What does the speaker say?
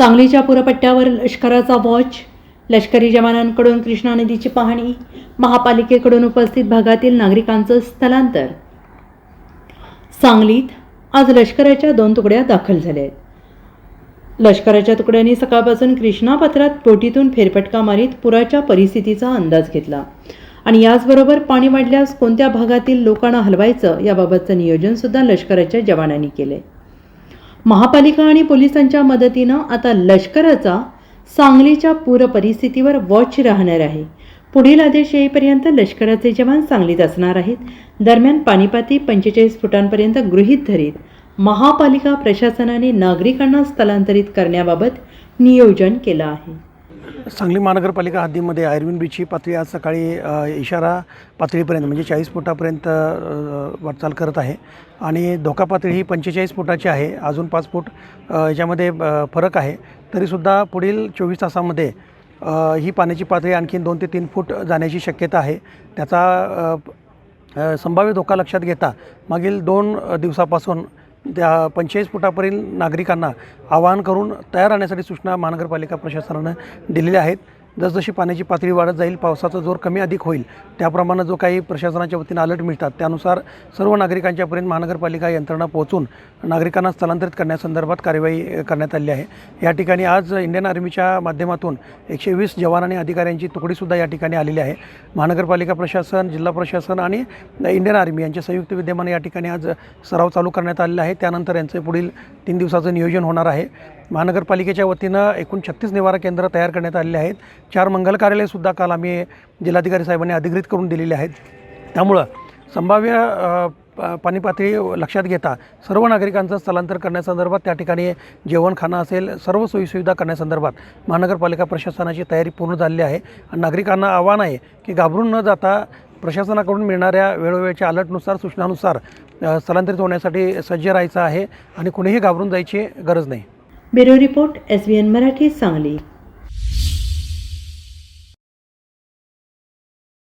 सांगलीच्या पुरपट्ट्यावर लष्कराचा वॉच लष्करी जवानांकडून कृष्णा नदीची पाहणी महापालिकेकडून उपस्थित भागातील नागरिकांचं स्थलांतर. सांगलीत आज लष्कराच्या दोन तुकड्या दाखल झाल्या आहेत. लष्कराच्या तुकड्यांनी सकाळपासून कृष्णा पात्रात बोटीतून फेरफटका मारीत पुराच्या परिस्थितीचा अंदाज घेतला आणि याचबरोबर पाणी वाढल्यास कोणत्या भागातील लोकांना हलवायचं याबाबतचं नियोजन सुद्धा लष्कराच्या जवानांनी केले महापालिका आणि पोलिसांच्या मदतीनं आता लष्कराचा सांगलीच्या पूर परिस्थितीवर वॉच राहणार आहे. पुढील आदेश येईपर्यंत लष्कराचे जवान सांगलीत असणार आहेत. दरम्यान पाणीपाती पंचेचाळीस फुटांपर्यंत गृहीत धरीत महापालिका प्रशासनाने नागरिकांना स्थलांतरित करण्याबाबत नियोजन केलं आहे. सांगली महानगरपालिका हद्दीमध्ये आयर्विन बीचची पातळी आज सकाळी इशारा पातळीपर्यंत म्हणजे चाळीस फुटापर्यंत वाटचाल करत आहे. आणि धोका पातळी ही पंचेचाळीस फुटाची आहे. अजून पाच फूट याच्यामध्ये फरक आहे. तरीसुद्धा पुढील चोवीस तासामध्ये ही पाण्याची पातळी आणखीन दोन ते तीन फूट जाण्याची शक्यता आहे. त्याचा संभाव्य धोका लक्षात घेता मागील दोन दिवसापासून त्या पंचेचाळीस फुटापर्यंत नागरिकांना आवाहन करून तयार राहण्यासाठी सूचना महानगरपालिका प्रशासनानं दिलेल्या आहेत. जसजशी पाण्याची पातळी वाढत जाईल पावसाचा जोर कमी अधिक होईल. त्याप्रमाणे जो काही प्रशासनाच्या वतीनं अलर्ट मिळतात त्यानुसार सर्व नागरिकांच्यापर्यंत महानगरपालिका यंत्रणा पोहोचून नागरिकांना स्थलांतरित करण्यासंदर्भात कार्यवाही करण्यात आली आहे. या ठिकाणी आज इंडियन आर्मीच्या माध्यमातून एकशे वीस जवान आणि अधिकाऱ्यांची तुकडीसुद्धा या ठिकाणी आलेली आहे. महानगरपालिका प्रशासन जिल्हा प्रशासन आणि इंडियन आर्मी यांच्या संयुक्त विद्यमाने या ठिकाणी आज सराव चालू करण्यात आलेला आहे. त्यानंतर यांचं पुढील तीन दिवसाचं नियोजन होणार आहे. महानगरपालिकेच्या वतीनं एकूण छत्तीस निवारा केंद्र तयार करण्यात आलेले आहेत. चार मंगल कार्यालयसुद्धा काल आम्ही जिल्हाधिकारी साहेबांनी अधिकृत करून दिलेली आहेत. त्यामुळं संभाव्य प- पाणी पातळी लक्षात घेता सर्व नागरिकांचं स्थलांतर करण्यासंदर्भात त्या ठिकाणी जेवण खाणं असेल सर्व सोयीसुविधा करण्यासंदर्भात महानगरपालिका प्रशासनाची तयारी पूर्ण झालेली आहे. आणि नागरिकांना आव्हान आहे की घाबरून न जाता प्रशासनाकडून मिळणाऱ्या वेळोवेळच्या अलर्टनुसार सूचनानुसार स्थलांतरित होण्यासाठी सज्ज राहायचं आहे आणि कुणीही घाबरून जायची गरज नाही. Bureau report S B N Marathi Sangli.